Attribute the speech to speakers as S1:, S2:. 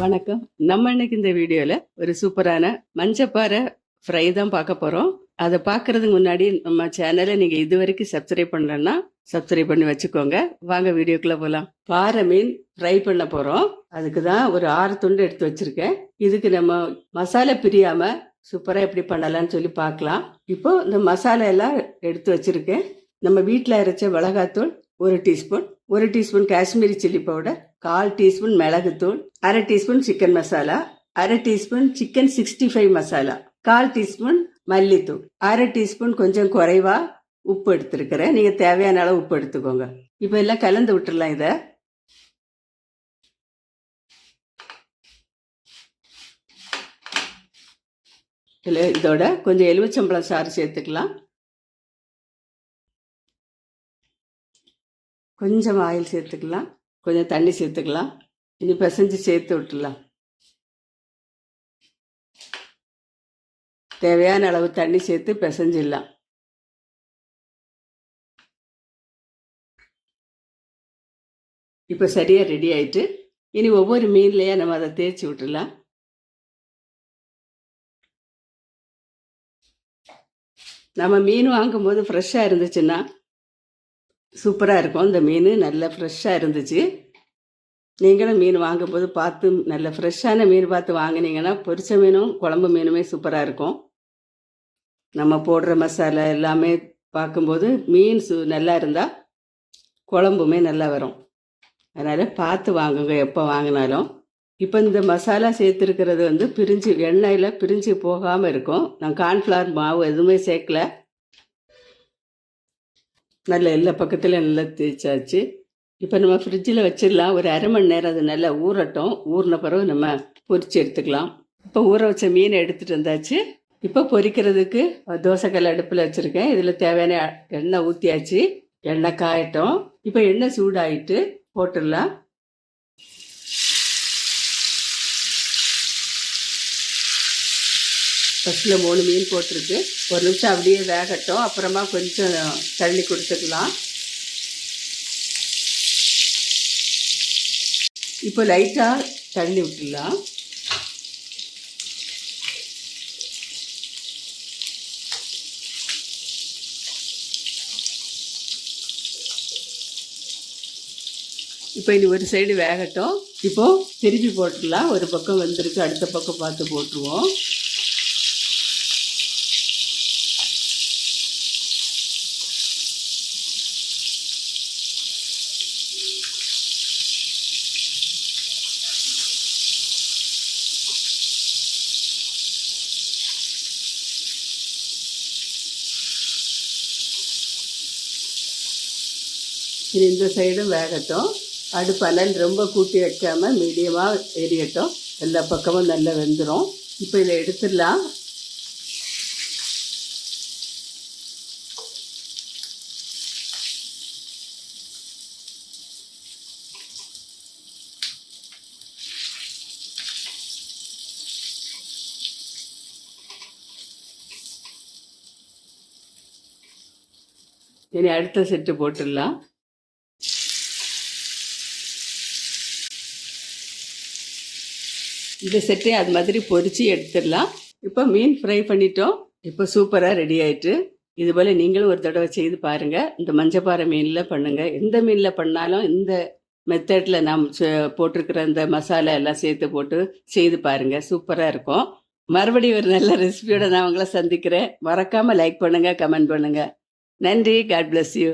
S1: வணக்கம். நம்ம இன்னைக்கு இந்த வீடியோவில் ஒரு சூப்பரான மஞ்சப்பாறை ஃப்ரை தான் பார்க்க போகிறோம் அதை பார்க்கறதுக்கு முன்னாடி நம்ம சேனலை நீங்கள் இது வரைக்கும் சப்ஸ்கிரைப் பண்ணலன்னா சப்ஸ்கிரைப் பண்ணி வச்சுக்கோங்க. வாங்க வீடியோக்குள்ளே போகலாம் பாறை மீன் ஃப்ரை பண்ண போகிறோம் அதுக்கு தான் ஒரு ஆறு துண்டு எடுத்து வச்சுருக்கேன். இதுக்கு நம்ம மசாலா பிரியாமல் சூப்பராக எப்படி பண்ணலான்னு சொல்லி பார்க்கலாம். இப்போ இந்த மசாலா எல்லாம் எடுத்து வச்சுருக்கேன். நம்ம வீட்டில் அரைச்ச மிளகாத்தூள் ஒரு டீஸ்பூன் ஒரு டீஸ்பூன் காஷ்மீரி சில்லி பவுடர் கால் டீஸ்பூன் மிளகுத்தூள் அரை டீஸ்பூன் சிக்கன் மசாலா அரை teaspoon chicken sixty five masala கால் டீஸ்பூன் மல்லித்தூள் அரை டீஸ்பூன் கொஞ்சம் குறைவா உப்பு எடுத்துருக்கிறேன். நீங்கள் தேவையான அளவு உப்பு எடுத்துக்கோங்க. இப்போ எல்லாம் கலந்து விட்டுடலாம் இதை. இதில் இதோட கொஞ்சம் எலுமிச்சம்பழம் சாறு சேர்த்துக்கலாம். கொஞ்சம் ஆயில் சேர்த்துக்கலாம். கொஞ்சம் தண்ணி சேர்த்துக்கலாம். இனி பிசைஞ்சு சேர்த்து விட்டுலாம் தேவையான அளவு தண்ணி சேர்த்து பிசைஞ்சிடலாம். இப்போ சரியாக ரெடி ஆயிட்டு இனி ஒவ்வொரு மீன்லையா நம்ம அதை தேய்ச்சி விட்டுலாம் நம்ம மீன் வாங்கும்போது ஃப்ரெஷ்ஷாக இருந்துச்சுன்னா சூப்பராக இருக்கும். இந்த மீன் நல்ல ஃப்ரெஷ்ஷாக இருந்துச்சு. நீங்களும் மீன் வாங்கும்போது பார்த்து நல்ல ஃப்ரெஷ்ஷான மீன் பார்த்து வாங்கினீங்கன்னா பொரிச்ச மீனும் குழம்பு மீனுமே சூப்பராக இருக்கும். நம்ம போடுற மசாலா எல்லாமே பார்க்கும்போது மீன் சு நல்லா இருந்தால் குழம்புமே நல்லா வரும். அதனால் பார்த்து வாங்குங்க எப்போ வாங்கினாலும். இப்போ இந்த மசாலா சேர்த்துருக்கிறது வந்து பிரிஞ்சு எண்ணெயில் பிரிஞ்சு போகாமல் இருக்கும். நான் கார்ன்ஃப்ளவர் மாவு எதுவுமே சேர்க்கல. நல்ல எல்லா பக்கத்துலையும் நல்லா தேய்ச்சாச்சு. இப்போ நம்ம ஃப்ரிட்ஜில் வச்சிடலாம். ஒரு அரை மணி நேரம் அது நல்லா ஊறட்டும். ஊறின பிறகு நம்ம பொரிச்சு எடுத்துக்கலாம். இப்போ ஊற வச்ச மீனை எடுத்துகிட்டு வந்தாச்சு. இப்போ பொரிக்கிறதுக்கு தோசைக்கல் அடுப்பில் வச்சுருக்கேன். இதில் தேவையான எண்ணெய் ஊற்றியாச்சு எண்ணெய் காயட்டும். இப்போ எண்ணெய் சூடாயிட்டு போட்டுடலாம். ஃபஸ்ட்டில் மூணு மீன் போட்டிருக்கு. ஒரு நிமிஷம் அப்படியே வேகட்டும். அப்புறமா கொஞ்சம் தண்ணி கொடுத்துக்கலாம் இப்போ லைட்டாக தண்ணி விட்டுடலாம். இப்போ இனி ஒரு சைடு வேகட்டும். இப்போ திருப்பி போட்டுடலாம். ஒரு பக்கம் வந்திருக்கு. அடுத்த பக்கம் பார்த்து போட்டுருவோம். இது இந்த சைடும் வேகட்டும். அடுப்பு அனல் ரொம்ப கூட்டி வைக்காமல் மீடியமாக எரியட்டும். எல்லா பக்கமும் நல்லா வெந்துடும் இப்போ இதை எடுத்துடலாம். இனி அடுத்த செட்டு போட்டுடலாம். இந்த செட்டே அது மாதிரி பொரிச்சு எடுத்துடலாம். இப்போ மீன் ஃப்ரை பண்ணிட்டோம். இப்போ சூப்பராக ரெடி ஆயிட்டு இது போல் நீங்களும் ஒரு தடவை செய்து பாருங்கள் இந்த மஞ்சப்பாறை மீனில் பண்ணுங்கள் எந்த மீனில் பண்ணாலும் இந்த மெத்தடில் நாம் ச- போட்டிருக்கிற இந்த மசாலா எல்லாம் சேர்த்து போட்டு செய்து பாருங்கள் சூப்பராக இருக்கும். மறுபடியும் ஒரு நல்ல ரெசிபியோட நான் உங்களை சந்திக்கிறேன். மறக்காமல் லைக் பண்ணுங்கள் கமெண்ட் பண்ணுங்கள் நன்றி. God bless you